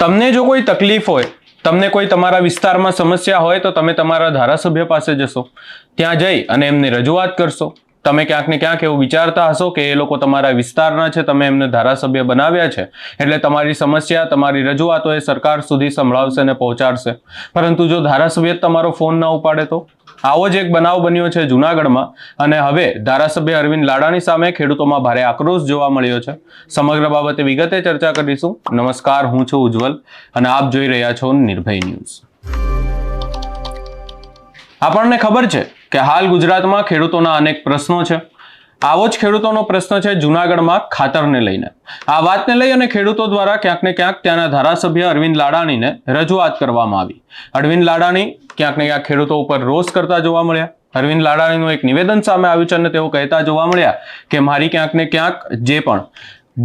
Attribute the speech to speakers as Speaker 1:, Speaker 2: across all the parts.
Speaker 1: તમને જો કોઈ તકલીફ હોય, તમને કોઈ તમારા વિસ્તારમાં સમસ્યા હોય, તો તમે તમારા ધારાસભ્ય પાસે જશો. ત્યાં જઈ અને એમને રજૂઆત કરશો. તમે ક્યાંક ને ક્યાંક એવું વિચારતા હશો કે એ લોકો તમારા વિસ્તારના છે, તમે એમને ધારાસભ્ય બનાવ્યા છે. એટલે તમારી સમસ્યા, તમારી રજૂઆતો એ સરકાર સુધી સંભળાવશે અને પહોંચાડશે. પરંતુ જો ધારાસભ્ય તમારો ફોન ના ઉપાડે તો? આવો જ એક બનાવ બન્યો છે જુનાગઢમાં અને હવે ધારાસભ્ય અરવિંદ લાડાની સામે ખેડૂતોમાં ભારે આક્રોશ જોવા મળ્યો છે. સમગ્ર બાબતે વિગતે ચર્ચા કરીશું. નમસ્કાર, હું છું ઉજ્જવલ અને આપ જોઈ રહ્યા છો નિર્ભય ન્યૂઝ. આપણને ખબર છે કે હાલ ગુજરાતમાં ખેડૂતોના અનેક પ્રશ્નો છે. આવો જ ખેડૂતોનો પ્રશ્ન છે જુનાગઢમાં ખાતરને લઈને. આ વાતને લઈ અને ખેડૂતો દ્વારા ક્યાંક ને ક્યાંક ત્યાંના ધારાસભ્ય અરવિંદ લાડાણીને રજૂઆત કરવામાં આવી. અરવિંદ લાડાણી ક્યાંક ને ક્યાંક ખેડૂતો ઉપર રોષ કરતા જોવા મળ્યા. અરવિંદ લાડાણીનું એક નિવેદન સામે આવ્યું છે અને તેઓ કહેતા જોવા મળ્યા કે મારી ક્યાંક ને ક્યાંક જે પણ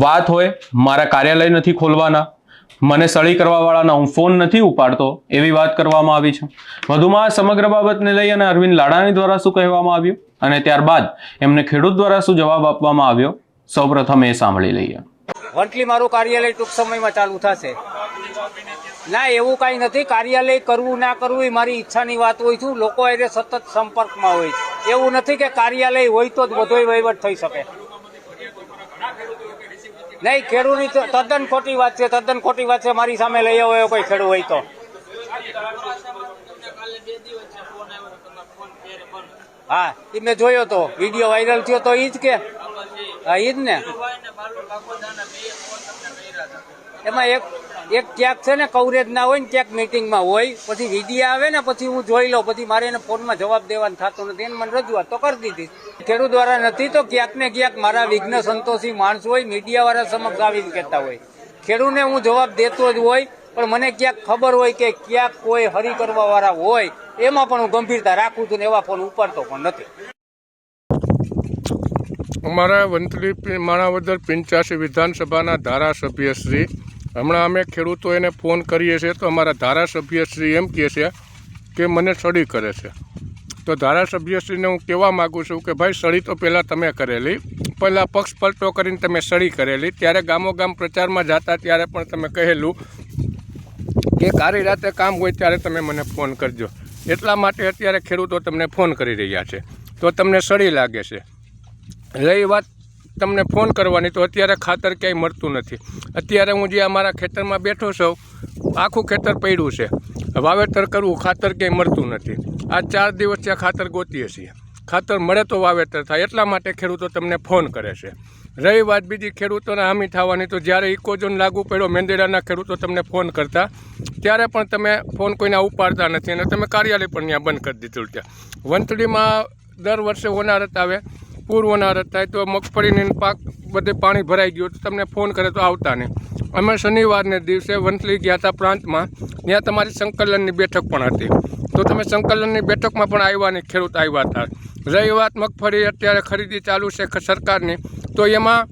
Speaker 1: વાત હોય મારા કાર્યાલય નથી ખોલવાના મને સળી કરવાવાળાના હું ફોન નથી ઉપાડતો એવી વાત કરવામાં આવી છે. વધુમાં સમગ્ર બાબતને લઈ અને અરવિંદ લાડાણી દ્વારા શું કહેવામાં આવ્યું અને ત્યારબાદ એમને ખેડૂત દ્વારા શું જવાબ આપવામાં આવ્યો? સૌપ્રથમ એ સાંભળી લઈએ.
Speaker 2: વંટલી મારું કાર્યાલય ટૂંક સમયમાં ચાલુ થશે. ના, એવું કાંઈ નથી. કાર્યાલય કરવું ના કરવું એ મારી ઈચ્છાની વાત હોય છું. લોકો એને સતત સંપર્કમાં હોય એવું નથી કે કાર્યાલય હોય તો જ બધો વહીવટ થઈ શકે. નહીં ખેડૂતની તદ્દન ખોટી વાત છે, તદ્દન ખોટી વાત છે, મારી સામે લઈ આવો એવો કોઈ ખેડૂત હોય તો. હા એ મેં જોયો તો, વીડિયો વાયરલ થયો તો ઈ જ કે. હા, ઈ જ ને. એમાં એક એક ક્યાંક છે ને કવરેજ ના હોય ને ક્યાંક મિટિંગમાં હોય, પછી વિધિ આવે ને, પછી હું જોઈ લઉં, પછી મારે એને ફોનમાં જવાબ દેવાનું થતું નથી, એને મને રજૂઆત તો કરી દીધી. ખેડૂત દ્વારા નથી તો ક્યાંક ને ક્યાંક મારા વિઘ્ન સંતોષી માણસ હોય મીડિયા વાળા સમક્ષ આવીને કહેતા હોય. ખેડૂતને હું જવાબ દેતો જ હોય, પણ મને ક્યાંક ખબર હોય કે ક્યાંક કોઈ હરી કરવા વાળા હોય, એમાં પણ હું ગંભીરતા રાખું છું ને એવા ફોન ઉપાડતો પણ નથી.
Speaker 3: અમારા વંથલી માણાવદર પંચ્યાસી વિધાનસભાના ધારાસભ્ય શ્રી. હમણાં અમે ખેડૂતો એને ફોન કરીએ છીએ તો અમારા ધારાસભ્ય શ્રી એમ કહે છે કે મને સડી કરે છે. તો ધારાસભ્યશ્રીને હું કહેવા માગું છું કે ભાઈ સડી તો પહેલાં તમે કરેલી, પહેલાં પક્ષ પલટો કરીને તમે સડી કરેલી, ત્યારે ગામો ગામ પ્રચારમાં જતા ત્યારે પણ તમે કહેલું કે કારી રાતે કામ હોય ત્યારે તમે મને ફોન કરજો. એટલા માટે અત્યારે ખેડૂતો તમને ફોન કરી રહ્યા છે. તો તમને સળી લાગે છે. રહી વાત તમને ફોન કરવાની તો અત્યારે ખાતર ક્યાંય મળતું નથી. અત્યારે હું જે અમારા ખેતરમાં બેઠો છું, આખું ખેતર પડ્યું છે. વાવેતર કરવું ખાતર ક્યાંય મળતું નથી. આ ચાર દિવસ ત્યાં ખાતર ગોતીએ છીએ. ખાતર મળે તો વાવેતર થાય, એટલા માટે ખેડૂતો તમને ફોન કરે છે. રહી વાત બીજી ખેડૂતોને હામી થવાની તો જ્યારે ઇકોઝોન લાગુ પડ્યો, મેંદેડાના ખેડૂતો તમને ફોન કરતા. ત્યારે પણ તમે ફોન કોઈને ઉપાડતા નથી અને તમે કાર્યાલય પણ ત્યાં બંધ કરી દીધું ત્યાં વંથલીમાં દર વર્ષે ઓનારત આવે, પૂર ઓનારત થાય, તો મગફળીની પાક બધે પાણી ભરાઈ ગયું તો તમને ફોન કરે તો આવતા નહીં. અમે શનિવારને દિવસે વંથલી ગયા હતા પ્રાંતમાં. ત્યાં તમારી સંકલનની બેઠક પણ હતી. તો તમે સંકલનની બેઠકમાં પણ આવ્યા ને ખેડૂત આવ્યા હતા. રહી મગફળી અત્યારે ખરીદી ચાલુ છે સરકારની. તો એમાં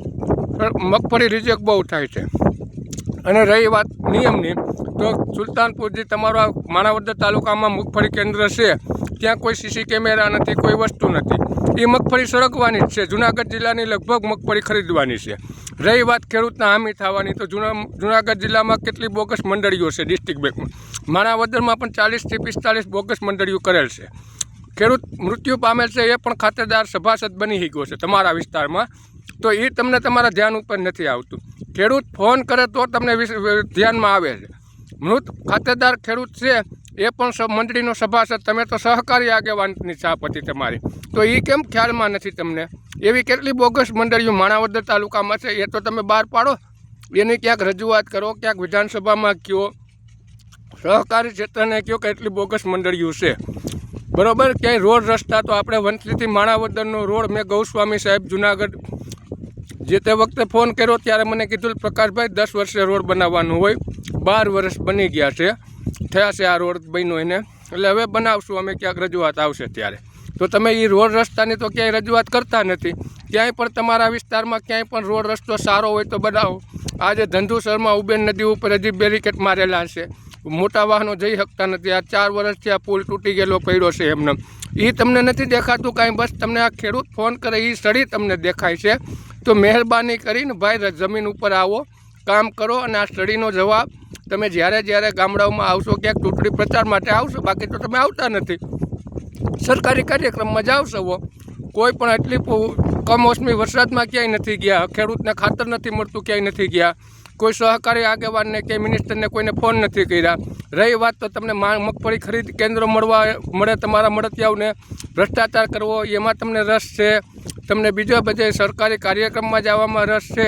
Speaker 3: મગફળી રિજેક્ટ બહુ થાય છે. અને રહી વાત નિયમની તો સુલતાનપુર જે તમારો માણાવદર તાલુકામાં મગફળી કેન્દ્ર છે. ત્યાં કોઈ સીસી કેમેરા નથી, કોઈ વસ્તુ નથી. એ મગફળી સળગવાની જ છે. જુનાગઢ જિલ્લાની લગભગ મગફળી ખરીદવાની છે. રહી વાત ખેડૂતના હામી થવાની, તો જુના, જુનાગઢ જિલ્લામાં કેટલી બોગસ મંડળીઓ છે ડિસ્ટ્રિક્ટ બેંકમાં? માણાવદરમાં પણ ચાલીસથી પિસ્તાલીસ બોગસ મંડળીઓ કરેલ છે. ખેડૂત મૃત્યુ પામેલ છે એ પણ ખાતેદાર સભાસદ બની ગયો છે તમારા વિસ્તારમાં. તો એ તમને તમારા ધ્યાન ઉપર નથી આવતું. ખેડૂત ફોન કરે તો તમને ધ્યાનમાં આવે છે. મૃત ખાતેદાર ખેડૂત છે એ પણ મંડળીનો સભાસદ તમે તો સહકારી આગેવાનની હતી તમારી. તો એ કેમ ખ્યાલમાં નથી તમને? એવી કેટલી બોગસ મંડળીઓ માણાવદર તાલુકામાં છે, એ તો તમે બહાર પાડો. એની ક્યાંક રજૂઆત કરો, ક્યાંક વિધાનસભામાં કયો. સહકારી ક્ષેત્રને કયો કેટલી બોગસ મંડળીઓ છે. બરોબર? ક્યાંય રોડ રસ્તા તો આપણે વંથલીથી માણાવદરનો રોડ. મેં ગૌસ્વામી સાહેબ જુનાગઢ જે તે વખતે ફોન કર્યો, ત્યારે મને કીધું, પ્રકાશભાઈ, દસ વર્ષે રોડ બનાવવાનું હોય. બાર વર્ષ બની ગયા છે. થયા છે આ રોડ બન્યો એને. એટલે હવે બનાવશું, અમે ક્યાંક રજૂઆત આવશે ત્યારે. તો તમે એ રોડ રસ્તાની તો ક્યાંય રજૂઆત કરતા નથી. ક્યાંય પણ તમારા વિસ્તારમાં ક્યાંય પણ રોડ રસ્તો સારો હોય તો બનાવો. આજે ધંધુસરમાં ઉબેન નદી ઉપર હજી બેરિકેટ મારેલા છે. મોટા વાહનો જઈ શકતા નથી. આ ચાર વર્ષથી આ પુલ તૂટી ગયેલો પડ્યો છે એમને. એ તમને નથી દેખાતું કાંઈ, બસ તમને આ ખેડૂત ફોન કરે એ સડી તમને દેખાય છે. તો મહેરબાની કરીને ભાઈ, જમીન ઉપર આવો. કામ કરો અને આ સ્ટડીનો જવાબ તમે જ્યારે જ્યારે ગામડાઓમાં આવશો ક્યાંક ચૂંટણી પ્રચાર માટે આવશો, બાકી તો તમે આવતા નથી. સરકારી કાર્યક્રમમાં જાઓ છો કોઈ પણ એટલી કમોસમી વરસાદમાં ક્યાંય નથી ગયા, ખેડૂતને ખાતર નથી મળતું, ક્યાંય નથી ગયા. કોઈ સહકારી આગેવાનને કે મિનિસ્ટરને કોઈને ફોન નથી કર્યા. રહી વાત તો તમને મગફળી ખરીદ કેન્દ્ર મળવા, મળે તમારા મળતિયાઓને. ભ્રષ્ટાચાર કરવો, એમાં તમને રસ છે. તમને બીજા બધે સરકારી કાર્યક્રમમાં જવામાં રસ છે.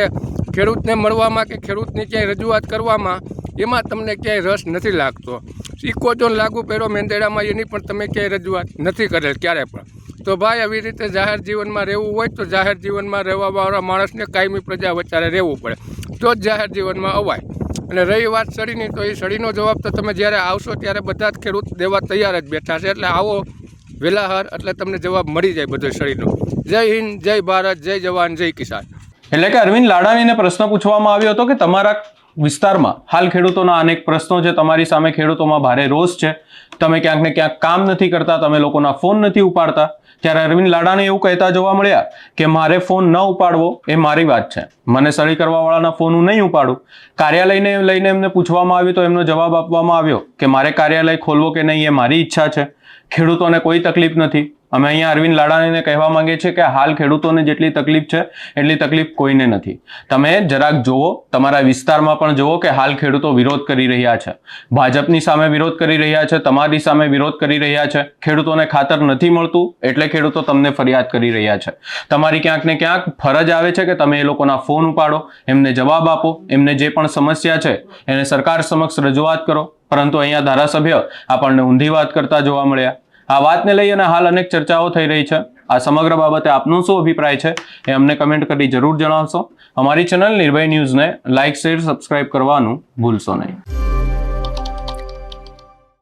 Speaker 3: ખેડૂતને મળવામાં કે ખેડૂતની ક્યાંય રજૂઆત કરવામાં એમાં તમને ક્યાંય રસ નથી લાગતો. ઇકોઝોન લાગુ પડ્યો મેંદેડામાં, એની પણ તમે ક્યાંય રજૂઆત નથી કરેલ ક્યારે પણ. તો ભાઈ, આવી રીતે જાહેર જીવનમાં રહેવું હોય તો જાહેર જીવનમાં રહેવાવાળા માણસને કાયમી પ્રજા વચારે રહેવું પડે. તો જ જાહેર જીવનમાં અવાય. અને રહી વાત સળીની, તો એ સળીનો જવાબ તો તમે જ્યારે આવશો ત્યારે બધા જ ખેડૂત દેવા તૈયાર જ બેઠા છે. એટલે આવો વેલાહર, એટલે તમને જવાબ મળી જાય બધો સળીનો. જય હિન્દ, જય ભારત, જય જવાન, જય કિસાન.
Speaker 1: એટલે કે અરવિંદ લાડાણીને પ્રશ્ન પૂછવામાં આવ્યો હતો કે તમારા વિસ્તારમાં હાલ ખેડૂતોના અનેક પ્રશ્નો છે, તમારી સામે ખેડૂતોમાં ભારે રોષ છે. તમે ક્યાંક ને ક્યાંક કામ નથી કરતા, તમે લોકોના ફોન નથી ઉપાડતા. ત્યારે અરવિંદ લાડાણી એવું કહેતા જોવા મળ્યા કે મારે ફોન ન ઉપાડવો એ મારી વાત છે. મને સળી કરવાવાળાના ફોન હું નહીં ઉપાડું. કાર્યાલયને લઈને એમને પૂછવામાં આવ્યું તો એમનો જવાબ આપવામાં આવ્યો કે મારે કાર્યાલય ખોલવો કે નહીં એ મારી ઈચ્છા છે. ખેડૂતોને કોઈ તકલીફ નથી. અમે અહીંયા અરવિંદ લાડાણીને કહેવા માંગીએ છીએ કે હાલ ખેડૂતોને જેટલી તકલીફ છે, એટલી તકલીફ કોઈને નથી. તમે જરાક જુઓ, તમારા વિસ્તારમાં પણ જુઓ કે હાલ ખેડૂતો વિરોધ કરી રહ્યા છે. ભાજપની સામે વિરોધ કરી રહ્યા છે, તમારી સામે વિરોધ કરી રહ્યા છે. ખેડૂતોને ખાતર નથી મળતું, એટલે ખેડૂતો તમને ફરિયાદ કરી રહ્યા છે. તમારી ક્યાંક ને ક્યાંક ફરજ આવે છે કે તમે એ લોકોના ફોન ઉપાડો, એમને જવાબ આપો, એમને જે પણ સમસ્યા છે, એને સરકાર સમક્ષ રજૂઆત કરો. પરંતુ અહીંયા ધારાસભ્ય આપણને ઊંધી વાત કરતા જોવા મળ્યા. આ વાતને લઈ અને હાલ અનેક ચર્ચાઓ થઈ રહી છે. આ સમગ્ર બાબતે આપનો શું અભિપ્રાય છે એ અમને કમેન્ટ કરી જરૂર જણાવશો. અમારી ચેનલ નિર્ભય ન્યૂઝને લાઇક, શેર, સબસ્ક્રાઇબ કરવાનું ભૂલશો નહીં.